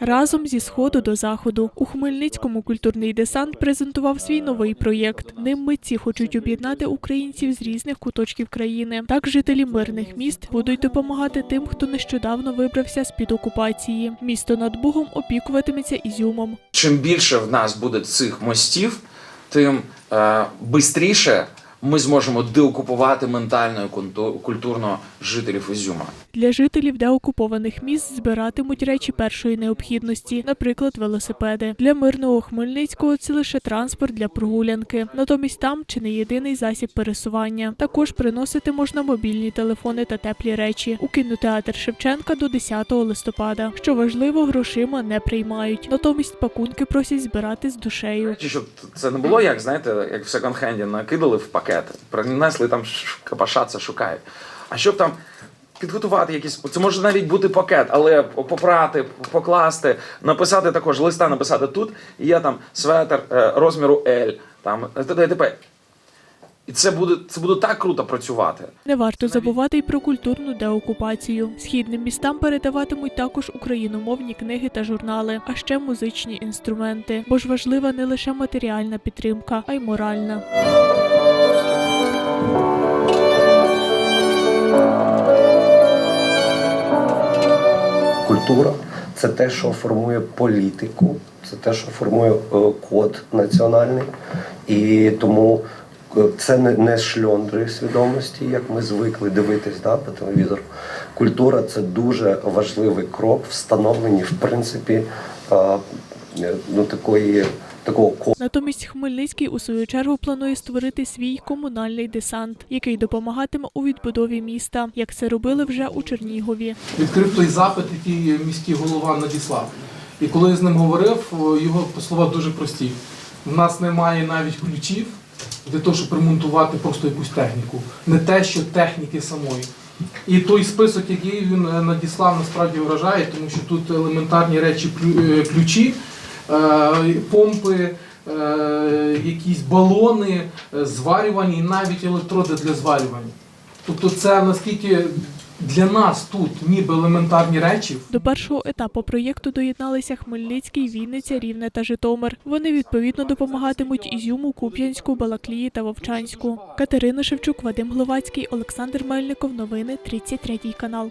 Разом зі сходу до заходу у Хмельницькому культурний десант презентував свій новий проєкт. Ним митці хочуть об'єднати українців з різних куточків країни. Так жителі мирних міст будуть допомагати тим, хто нещодавно вибрався з під окупації. Місто над Бугом опікуватиметься ізюмом. Чим більше в нас буде цих мостів, тим е, бистріше ми зможемо деокупувати ментально і культурно жителів Ізюма. Для жителів деокупованих міст збиратимуть речі першої необхідності, наприклад, велосипеди. Для мирного Хмельницького це лише транспорт для прогулянки. Натомість там чи не єдиний засіб пересування. Також приносити можна мобільні телефони та теплі речі. У кінотеатр Шевченка до 10 листопада. Що важливо, грошима не приймають. Натомість пакунки просять збирати з душею. Щоб це не було як, знаєте, як в секонд-хенді накидали в пакети, принесли там копошаться, шукають. А щоб там підготувати якісь, це може навіть бути пакет, але попрати, покласти, написати також листа, написати тут є там светр е, розміру L, там т.д. т.п. І це буде, це буде так круто працювати. Не варто забувати й про культурну деокупацію. Східним містам передаватимуть також україномовні книги та журнали, а ще музичні інструменти. Бо ж важлива не лише матеріальна підтримка, а й моральна. Культура це те, що формує політику, це те, що формує е, код національний. І тому е, це не, шльондри свідомості, як ми звикли дивитись да, по телевізору. Культура це дуже важливий крок в становленні, в принципі, е, ну, такої, такого. Натомість Хмельницький у свою чергу планує створити свій комунальний десант, який допомагатиме у відбудові міста, як це робили вже у Чернігові. відкрив той запит, який міський голова надіслав. І коли я з ним говорив, його слова дуже прості. У нас немає навіть ключів для того, щоб ремонтувати просто якусь техніку. Не те, що техніки самої. І той список, який він е, надіслав, насправді вражає, тому що тут елементарні речі е, ключі, помпи, е, якісь балони, е, зварювання і навіть електроди для зварювання. Тобто це наскільки для нас тут ніби елементарні речі, До першого етапу проєкту доєдналися Хмельницький, Вінниця, Рівне та Житомир. Вони відповідно допомагатимуть Ізюму, Куп'янську, Балаклії та Вовчанську. Катерина Шевчук, Вадим Гловацький, Олександр Мельников. Новини 33 канал.